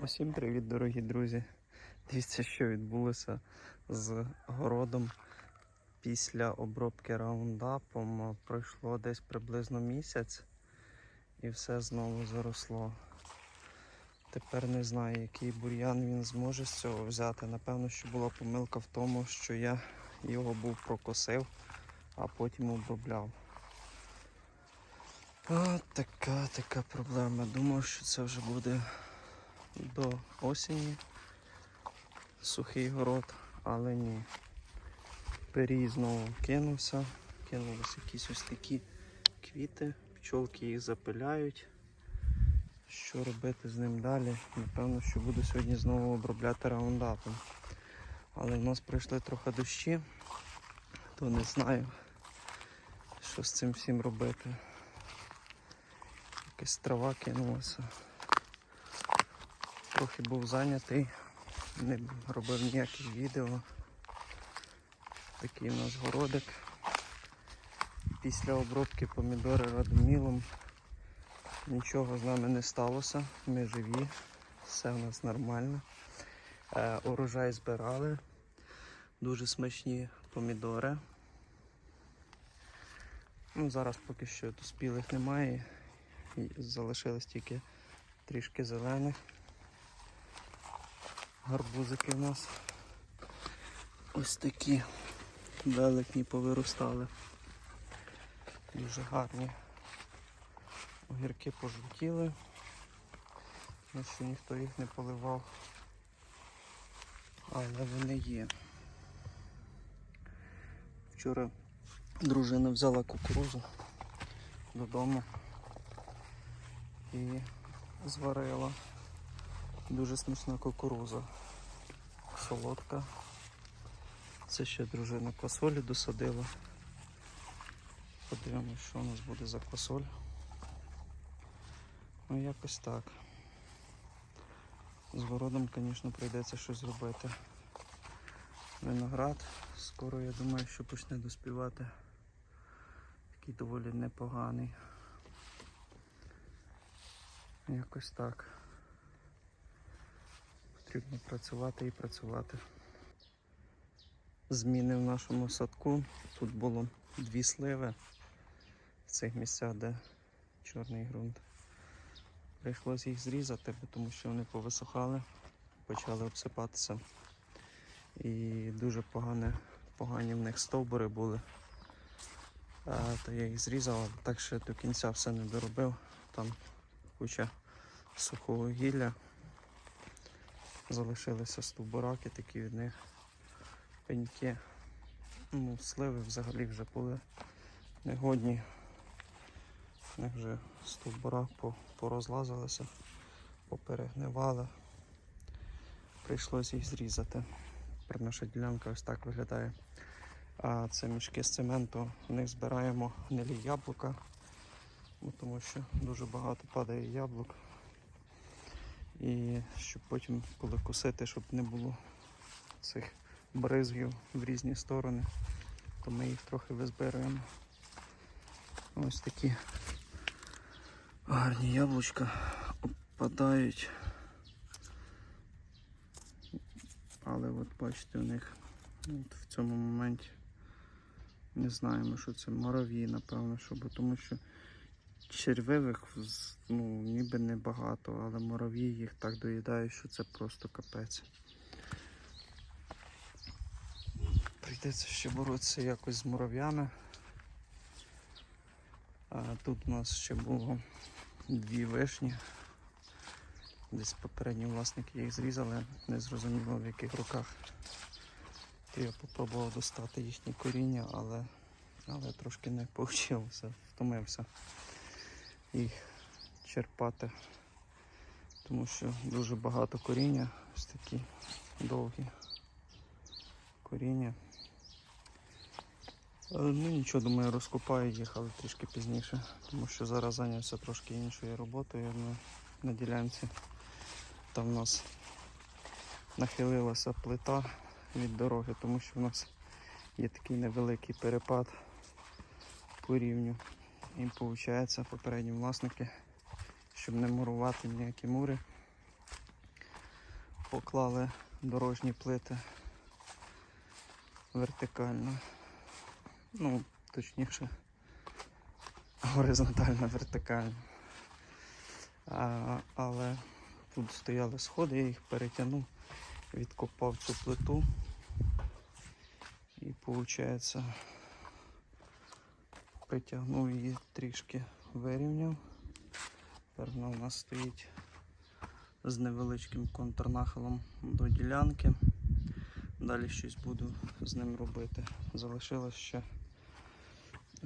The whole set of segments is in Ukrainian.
Усім привіт, дорогі друзі. Дивіться, що відбулося з городом після обробки раундапом. Пройшло десь приблизно місяць і все знову заросло. Тепер не знаю, який бур'ян він зможе з цього взяти. Напевно, що була помилка в тому, що я його був прокосив, а потім обробляв. От така така проблема. Думав, що це вже буде до осені сухий город, але ні. Перій знову кинувся, кинулися якісь ось такі квіти, пчолки їх запиляють. Що робити з ним далі? Напевно, що буду сьогодні знову обробляти раундапом. Але в нас прийшли трохи дощі, то не знаю, що з цим всім робити. Якась трава кинулася. Трохи був зайнятий, не робив ніяких відео. Такий у нас городик. Після обробки помідори радомілом нічого з нами не сталося. Ми живі, все у нас нормально. Е, урожай збирали. Дуже смачні помідори. Ну, зараз поки що доспілих немає. Залишилось тільки трішки зелених. Гарбузики у нас ось такі великні повиростали. Дуже гарні. Огірки пожовтіли, що ніхто їх не поливав, але вони є. Вчора дружина взяла кукурузу додому і зварила. Дуже смачна кукуруза. Солодка. Це ще дружина квасолі досадила. Подивимось, що у нас буде за квасоль. Ну якось так. З городом, звісно, прийдеться щось зробити. Виноград. Скоро я думаю, що почне доспівати. Такий доволі непоганий. Якось так. Потрібно працювати і працювати. Зміни в нашому садку. Тут було дві сливи в цих місцях, де чорний ґрунт. Прийшлося їх зрізати, тому що вони повисохали, почали обсипатися. І дуже погане, погані в них стовбури були. А, то я їх зрізав, так ще до кінця все не доробив. Там куча сухого гілля. Залишилися стовбураки такі від них пеньки. Ну, сливи взагалі вже були негодні. В них вже стовбура порозлазилися, поперегнивали. Прийшлося їх зрізати. Тепер наша ділянка ось так виглядає. А це мішки з цементу. В них збираємо гнилі яблука, тому що дуже багато падає яблук. І щоб потім, коли косити, щоб не було цих бризгів в різні сторони, то ми їх трохи визбираємо. Ось такі гарні яблучка опадають. Але от бачите, у них от в цьому моменті не знаємо, що це морові, напевно, що, тому що червивих ну, ніби небагато, але морові їх так доїдають, що це просто капець. Прийдеться ще боротися якось з мурав'ями. А тут у нас ще було дві вишні. Десь попередні власники їх зрізали, не зрозуміло в яких руках. То я спробував достати їхнє коріння, але, але трошки не вийшло, втомився їх черпати. Тому що дуже багато коріння, ось такі довгі коріння. Е, Ну нічого, думаю, розкопаю їх, але трішки пізніше, тому що зараз зайнявся трошки іншою роботою на, на ділянці. Там у нас нахилилася плита від дороги, тому що в нас є такий невеликий перепад по рівню. І виходить, попередні власники, щоб не мурувати ніякі мури, поклали дорожні плити вертикально. Ну, точніше, горизонтально вертикально. А, але тут стояли сходи, я їх перетягнув, відкопав цю плиту. І виходить, притягнув її трішки вирівняв. Тепер вона у нас стоїть з невеличким контрнахилом до ділянки. Далі щось буду з ним робити. Залишилось ще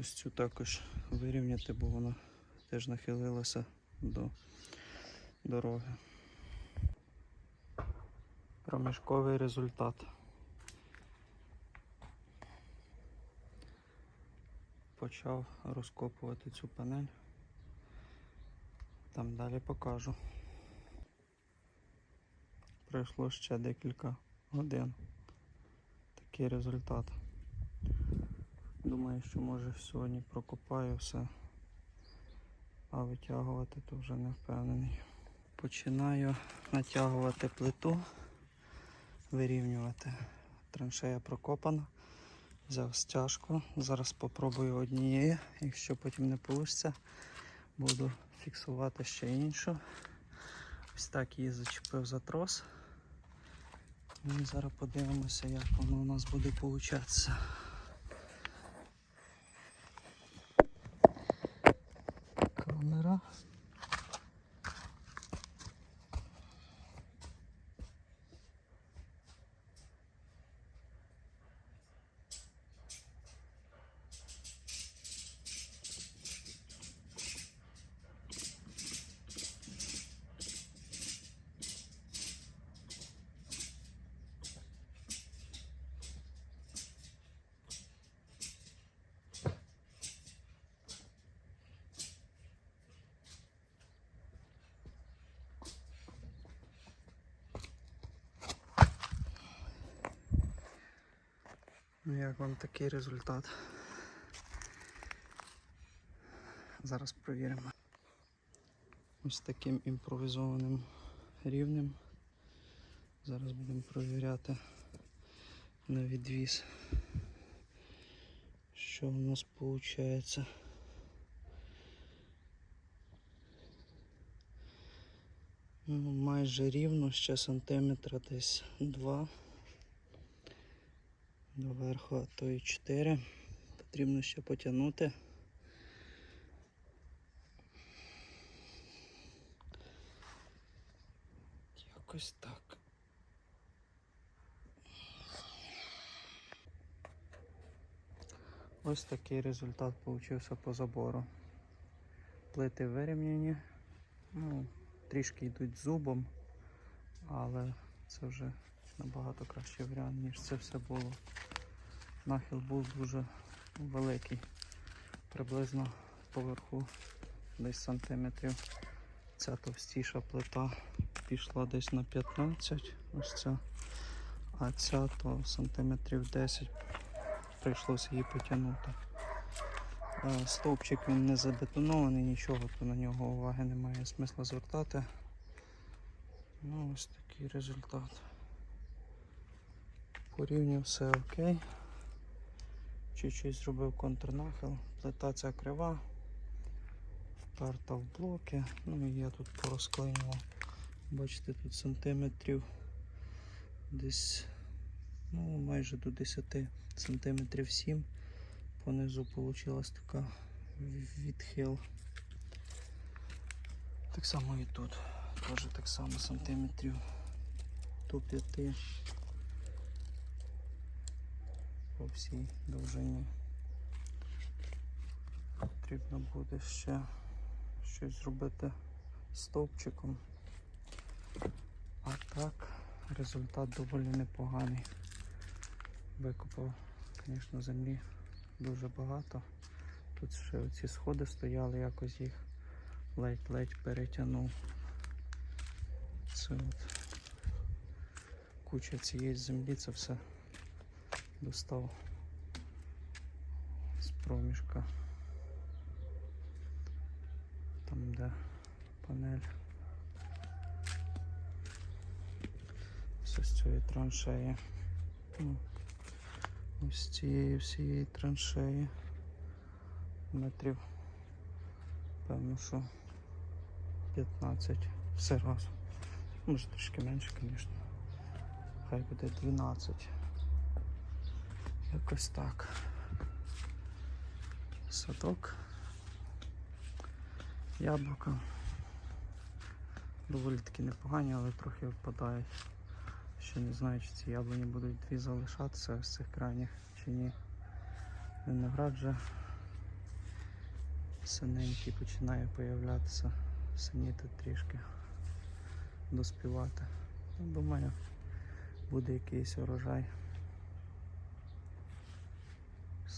ось цю також вирівняти, бо вона теж нахилилася до дороги. Проміжковий результат. Почав розкопувати цю панель. Там далі покажу. Пройшло ще декілька годин. Такий результат. Думаю, що може сьогодні прокопаю все, а витягувати то вже не впевнений. Починаю натягувати плиту, вирівнювати. Траншея прокопана. Взяв стяжку. Зараз спробую однієї, якщо потім не вийде, буду фіксувати ще іншу. Ось так її зачепив за трос. І зараз подивимося, як воно у нас буде получатися. Ну як вам такий результат? Зараз провіримо. Ось таким імпровізованим рівнем. Зараз будемо провіряти на відвіз, що у нас виходить. Ну, майже рівно, ще сантиметра десь два доверху, а то і 4. Потрібно ще потягнути. Якось так. Ось такий результат получився по забору. Плити вирівняні, ну, трішки йдуть зубом, але це вже набагато кращий варіант, ніж це все було. Нахил був дуже великий, приблизно поверху десь сантиметрів. Ця товстіша плита пішла десь на 15, ось ця, а ця то сантиметрів 10 прийшлося її потягнути. Е, Стовпчик він не забетонований, нічого, то на нього уваги немає смисла звертати. Ну, ось такий результат. Порівняв все окей. Чуть-чуть зробив контрнахил. Плита ця крива, вперта в блоки. Ну і я тут порозклинював. Бачите, тут сантиметрів десь ну, майже до 10 сантиметрів 7. Понизу вийшла така відхил. Так само і тут. Теж так само сантиметрів до 5 по всій довжині. Потрібно буде ще щось зробити стовпчиком. А так, результат доволі непоганий. Викопав, звісно, землі дуже багато. Тут ще оці сходи стояли, якось їх ледь-ледь перетягнув. Це от куча цієї землі, це все достав з проміжка. Там де панель. Ось з цієї траншеї. Ну, Ось з цієї всієї траншеї. Метрів, певно, що 15 все разом. Може трішки менше, звісно. Хай буде 12. Якось так. Садок. Яблука. Доволі таки непогані, але трохи впадають. Ще не знаю, чи ці яблуні будуть дві залишатися з цих крайніх чи ні. Виноград вже синенький починає появлятися, синіти трішки, доспівати. Ну, Думаю, буде якийсь урожай. Все,